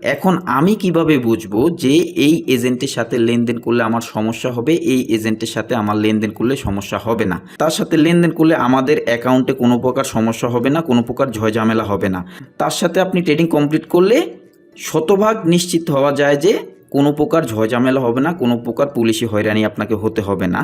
এখন আমি কীভাবে বুঝব যে এই এজেন্টের সাথে লেনদেন করলে আমার সমস্যা হবে? এই এজেন্টের সাথে আমার লেনদেন করলে সমস্যা হবে না। তার সাথে লেনদেন করলে আমাদের অ্যাকাউন্টে কোনো প্রকার সমস্যা হবে না, কোনো প্রকার ঝয়ঝামেলা হবে না। তার সাথে আপনি ট্রেডিং কমপ্লিট করলে শতভাগ নিশ্চিত হওয়া যায় যে কোনো প্রকার ঝয়ঝামেলা হবে না, কোনো প্রকার পুলিশি হয়রানি আপনাকে হতে হবে না।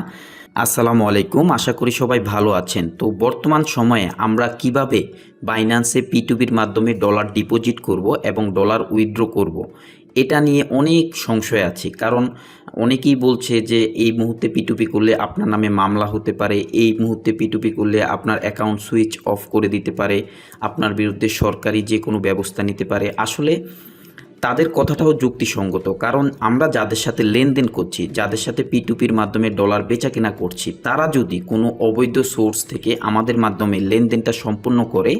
আসসালামু আলাইকুম, আশা করি সবাই ভালো আছেন। তো বর্তমান সময়ে আমরা কীভাবে বাইন্যান্সে পিটুবির মাধ্যমে ডলার ডিপোজিট করব এবং ডলার উইথড্র করব। এটা নিয়ে অনেক সংশয় আছে। কারণ অনেকেই বলছে যে এই মুহূর্তে পিটুপি করলে আপনার নামে মামলা হতে পারে, এই মুহূর্তে পিটুপি করলে আপনার অ্যাকাউন্ট সুইচ অফ করে দিতে পারে, আপনার বিরুদ্ধে সরকারি যে কোনো ব্যবস্থা নিতে পারে। আসলে তাদের কথাটাও যুক্তিসঙ্গত, কারণ আমরা যাদের সাথে লেনদেন করছি, যাদের সাথে পিটুপির মাধ্যমে ডলার বেচা কেনা করছি, তারা যদি কোনো অবৈধ সোর্স থেকে আমাদের মাধ্যমে লেনদেনটা সম্পূর্ণ করে,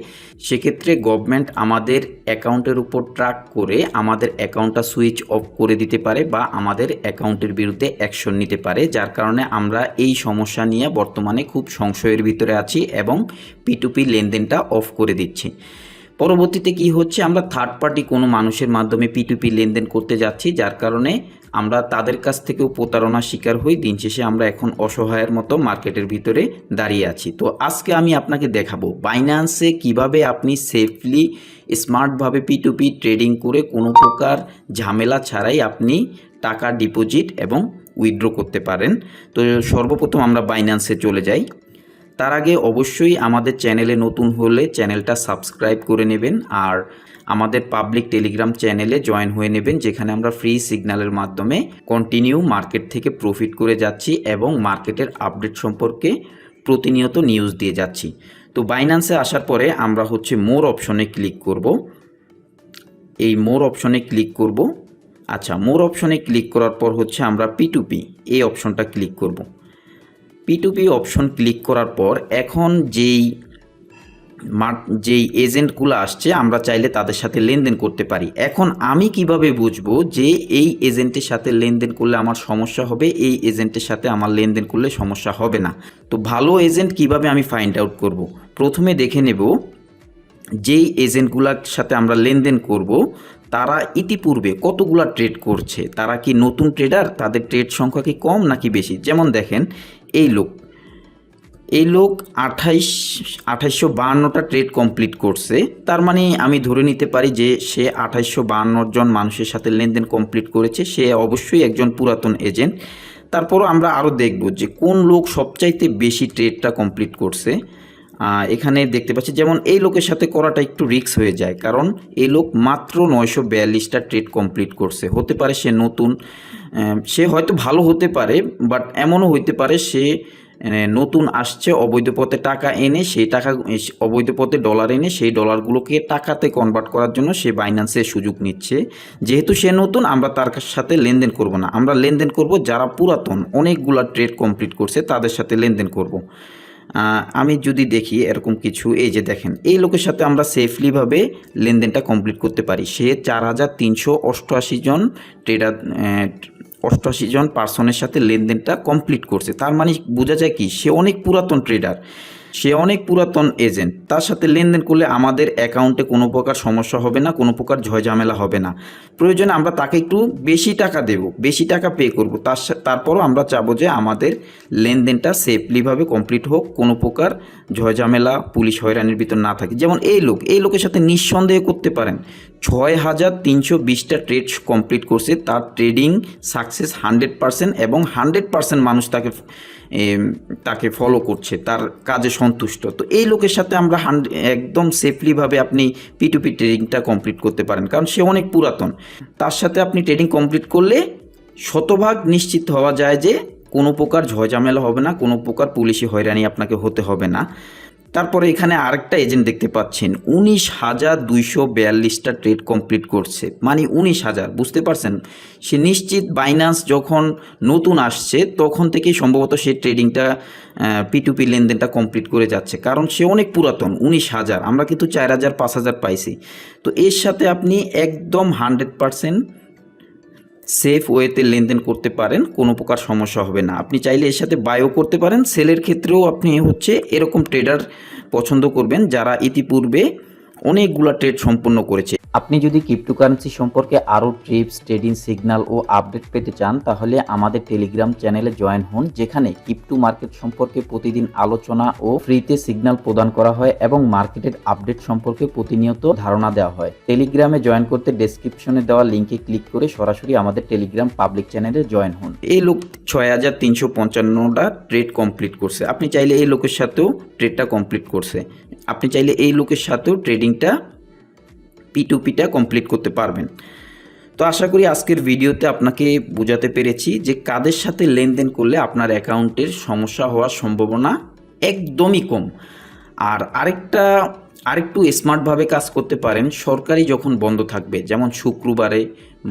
সেক্ষেত্রে গভর্নমেন্ট আমাদের অ্যাকাউন্টের উপর ট্র্যাক করে আমাদের অ্যাকাউন্টটা সুইচ অফ করে দিতে পারে বা আমাদের অ্যাকাউন্টের বিরুদ্ধে অ্যাকশন নিতে পারে, যার কারণে আমরা এই সমস্যা নিয়ে বর্তমানে খুব সংশয়ের ভিতরে আছি এবং পিটুপি লেনদেনটা অফ করে দিচ্ছি। পরবর্তীতে কি হচ্ছে? আমরা থার্ড পার্টি কোনো মানুষের মাধ্যমে পিটুপি লেনদেন করতে যাচ্ছি, যার কারণে আমরা তাদের কাছ থেকেও প্রতারণার শিকার হই। দিন শেষে আমরা এখন অসহায়ের মতো মার্কেটের ভিতরে দাঁড়িয়ে আছি। তো আজকে আমি আপনাকে দেখাবো বাইন্যান্সে কীভাবে আপনি সেফলি স্মার্টভাবে পিটুপি ট্রেডিং করে কোনো প্রকার ঝামেলা ছাড়াই আপনি টাকা ডিপোজিট এবং উইথড্র করতে পারেন। তো সর্বপ্রথম আমরা বাইন্যান্সে চলে যাই। তার আগে অবশ্যই আমাদের চ্যানেলে নতুন হলে চ্যানেলটা সাবস্ক্রাইব করে নেবেন আর আমাদের পাবলিক টেলিগ্রাম চ্যানেলে জয়েন হয়ে নেবেন, যেখানে আমরা ফ্রি সিগন্যালের মাধ্যমে কন্টিনিউ মার্কেট থেকে প্রফিট করে যাচ্ছি এবং মার্কেটের আপডেট সম্পর্কে প্রতিনিয়ত নিউজ দিয়ে যাচ্ছি। তো বাইন্যান্সে আসার পরে আমরা হচ্ছে মোর অপশনে ক্লিক করব। এই মোর অপশনে ক্লিক করব। আচ্ছা মোর অপশনে ক্লিক করার পর হচ্ছে আমরা পি এই অপশনটা ক্লিক করব। পিটুপি অপশন ক্লিক করার পর এখন যেই যেই এজেন্টগুলো আসছে, আমরা চাইলে তাদের সাথে লেনদেন করতে পারি। এখন আমি কীভাবে বুঝব যে এই এজেন্টের সাথে লেনদেন করলে আমার সমস্যা হবে, এই এজেন্টের সাথে আমার লেনদেন করলে সমস্যা হবে না? তো ভালো এজেন্ট কীভাবে আমি ফাইন্ড আউট করব। প্রথমে দেখে নেব যেই এজেন্টগুলোর সাথে আমরা লেনদেন করব, তারা ইতিপূর্বে কতগুলা ট্রেড করছে? তারা কি নতুন ট্রেডার তাদের ট্রেড সংখ্যা কি কম নাকি বেশি? যেমন দেখেন এই লোক। এই লোক আঠাইশ, আঠাইশশো বাহান্নটা ট্রেড কমপ্লিট করছে। তার মানে আমি ধরে নিতে পারি যে সে আঠাইশশো বাহান্ন জন মানুষের সাথে লেনদেন কমপ্লিট করেছে। সে অবশ্যই একজন পুরাতন এজেন্ট তারপরও আমরা আরও দেখব যে কোন লোক সবচাইতে বেশি ট্রেডটা কমপ্লিট করছে। এখানে দেখতে পাচ্ছি যেমন এই লোকের সাথে করাটা একটু রিক্স হয়ে যায়। কারণ এই লোক মাত্র নয়শো বিয়াল্লিশটা ট্রেড কমপ্লিট করছে। হতে পারে সে নতুন। সে হয়তো ভালো হতে পারে বাট এমনও হইতে পারে সে নতুন আসছে, অবৈধ পথে টাকা এনে সেই টাকা অবৈধ পথে ডলার এনে সেই ডলারগুলোকে টাকাতে কনভার্ট করার জন্য সে বাইন্যান্সের সুযোগ নিচ্ছে। যেহেতু সে নতুন, আমরা তার সাথে লেনদেন করব না। আমরা লেনদেন করব যারা পুরাতন, অনেকগুলা ট্রেড কমপ্লিট করছে, তাদের সাথে লেনদেন করব। আমি যদি দেখি এরকম কিছু, এই যে দেখেন, এই লোকের সাথে আমরা সেফলিভাবে লেনদেনটা কমপ্লিট করতে পারি। সে চার হাজার তিনশো অষ্টআশি জন ট্রেডার অষ্টআশি জন পার্সনের সাথে লেনদেনটা কমপ্লিট করছে। তার মানে বোঝা যায় কি, সে অনেক পুরাতন ট্রেডার সে অনেক পুরাতন এজেন্ট। তার সাথে লেনদেন করলে আমাদের অ্যাকাউন্টে কোনো প্রকার সমস্যা হবে না, কোনো প্রকার ঝয়ঝামেলা হবে না। প্রয়োজনে আমরা তাকে একটু বেশি টাকা দেব, বেশি টাকা পে করব। তার তারপরও আমরা চাবো যে আমাদের লেনদেনটা সেফলিভাবে কমপ্লিট হোক, কোনো প্রকার ঝয়ঝামেলা, পুলিশ হয়রানির ভিতর না থাকে। যেমন এই লোক, এই লোকের সাথে নিঃসন্দেহ করতে পারেন। ছয় হাজার তিনশো বিশটা ট্রেড কমপ্লিট করছে, তার ট্রেডিং সাকসেস হান্ড্রেড পারসেন্ট এবং হান্ড্রেড পারসেন্ট মানুষ তাকে তাকে ফলো করছে, তার কাজে সন্তুষ্ট। তো এই লোকের সাথে আমরা একদম সেফলিভাবে আপনি পিটুপি ট্রেডিংটা কমপ্লিট করতে পারেন, কারণ সে অনেক পুরাতন। তার সাথে আপনি ট্রেডিং কমপ্লিট করলে শতভাগ নিশ্চিত হওয়া যায় যে কোনো প্রকার ঝয়ঝামেলা হবে না, কোনো প্রকার পুলিশি হয়রানি আপনাকে হতে হবে না। তারপরে এখানে আরেকটা এজেন্ট দেখতে পাচ্ছেন। উনিশ হাজার দুইশো বিয়াল্লিশটা ট্রেড কমপ্লিট করছে। মানে উনিশ হাজার, বুঝতে পারছেন? সে নিশ্চিত বাইন্যান্স যখন নতুন আসছে, তখন থেকেই সম্ভবত সে ট্রেডিংটা পিটুপি লেনদেনটা কমপ্লিট করে যাচ্ছে। কারণ সে অনেক পুরাতন, উনিশ হাজার। আমরা কিন্তু চার হাজার, পাঁচ হাজার পাইছি। তো এর সাথে আপনি একদম হান্ড্রেড পারসেন্ট সেফ ওয়েতে লেনদেন করতে পারেন, কোনো প্রকার সমস্যা হবে না। আপনি চাইলে এর সাথে বায়ও করতে পারেন সেলের ক্ষেত্রেও আপনি হচ্ছে এরকম ট্রেডার পছন্দ করবেন যারা ইতিপূর্বে অনেকগুলো ট্রেড সম্পন্ন করেছে। আপনি যদি ক্রিপ্টোকারেন্সি সম্পর্কে আরও ট্রিপস ট্রেডিং সিগন্যাল ও আপডেট পেতে চান, তাহলে আমাদের টেলিগ্রাম চ্যানেলে জয়েন হন, যেখানে ক্রিপ্টো মার্কেট সম্পর্কে প্রতিদিন আলোচনা ও ফ্রিতে সিগন্যাল প্রদান করা হয় এবং মার্কেটের আপডেট সম্পর্কে প্রতিনিয়ত ধারণা দেওয়া হয়। টেলিগ্রামে জয়েন করতে ডেসক্রিপশনে দেওয়া লিঙ্কে ক্লিক করে সরাসরি আমাদের টেলিগ্রাম পাবলিক চ্যানেলে জয়েন হন। এই লোক ছয় হাজার তিনশো পঞ্চান্নটা ট্রেড কমপ্লিট করছে। আপনি চাইলে এই লোকের সাথেও ট্রেডটা কমপ্লিট করছে। আপনি চাইলে এই লোকের সাথেও ট্রেডিংটা পি টু পিটা কমপ্লিট করতে পারবেন। তো আশা করি আজকের ভিডিওতে আপনাকে বোঝাতে পেরেছি যে কাদের সাথে লেনদেন করলে আপনার অ্যাকাউন্টের সমস্যা হওয়ার সম্ভাবনা একদমই কম। আর আরেকটা আরেকটু স্মার্টভাবে কাজ করতে পারেন, সরকারি যখন বন্ধ থাকবে, যেমন শুক্রবারে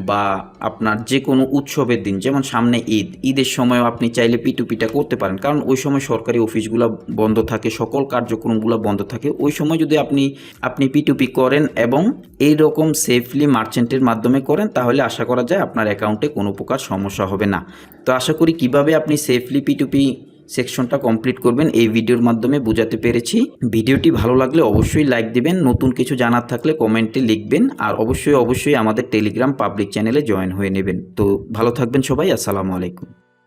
বা আপনার যে কোনো উৎসবের দিন, যেমন সামনে ঈদ, ঈদের সময়ও আপনি চাইলে পিটুপিটা করতে পারেন। কারণ ওই সময় সরকারি অফিসগুলো বন্ধ থাকে, সকল কার্যক্রমগুলো বন্ধ থাকে। ওই সময় যদি আপনি আপনি পিটুপি করেন এবং এই রকম সেফলি মার্চেন্টের মাধ্যমে করেন, তাহলে আশা করা যায় আপনার অ্যাকাউন্টে কোনো প্রকার সমস্যা হবে না। তো আশা করি কীভাবে আপনি সেফলি পিটুপি সেকশনটা কমপ্লিট করবেন। এই ভিডিওর মাধ্যমে বোঝাতে পেরেছি। ভিডিওটি ভালো লাগলে অবশ্যই লাইক দিবেন, নতুন কিছু জানার থাকলে কমেন্টে লিখবেন, আর অবশ্যই অবশ্যই আমাদের টেলিগ্রাম পাবলিক চ্যানেলে জয়েন হয়ে নেবেন। তো ভালো থাকবেন সবাই, আসসালামু আলাইকুম।